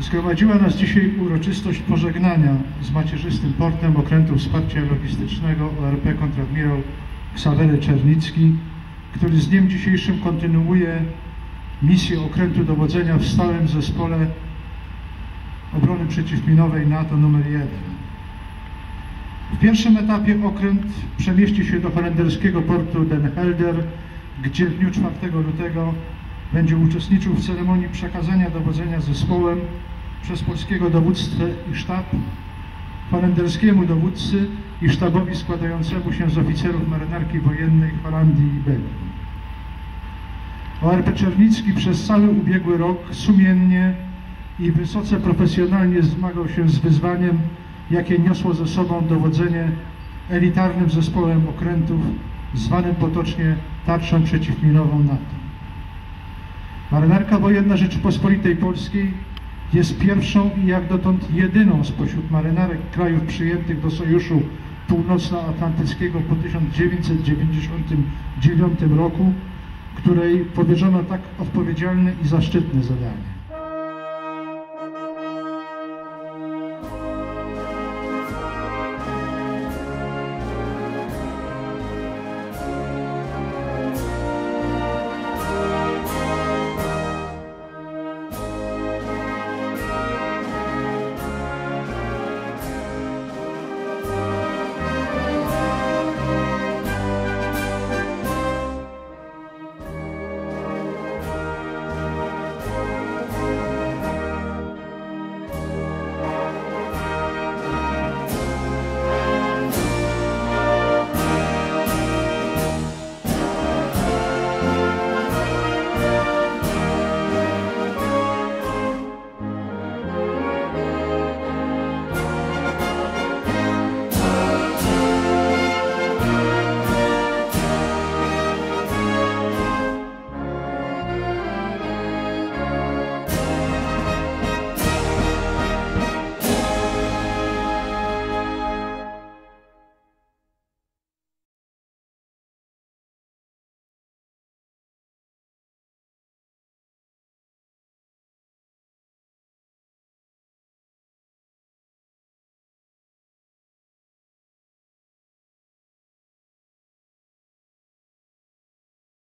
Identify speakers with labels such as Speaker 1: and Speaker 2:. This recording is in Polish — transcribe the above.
Speaker 1: Zgromadziła nas dzisiaj uroczystość pożegnania z macierzystym portem Okrętu Wsparcia Logistycznego ORP kontradmirał Ksawery Czernicki, który z dniem dzisiejszym kontynuuje misję okrętu dowodzenia w stałym zespole obrony przeciwminowej NATO nr 1. W pierwszym etapie okręt przemieści się do holenderskiego portu Den Helder, gdzie w dniu 4 lutego będzie uczestniczył w ceremonii przekazania dowodzenia zespołem przez polskiego dowództwa i sztab holenderskiemu dowódcy i sztabowi składającemu się z oficerów marynarki wojennej Holandii i Belgii. ORP Czernicki przez cały ubiegły rok sumiennie i wysoce profesjonalnie zmagał się z wyzwaniem, jakie niosło ze sobą dowodzenie elitarnym zespołem okrętów zwanym potocznie tarczą przeciwminową NATO. Marynarka wojenna Rzeczypospolitej Polskiej jest pierwszą i jak dotąd jedyną spośród marynarek krajów przyjętych do Sojuszu Północnoatlantyckiego po 1999 roku, której powierzono tak odpowiedzialne i zaszczytne zadanie.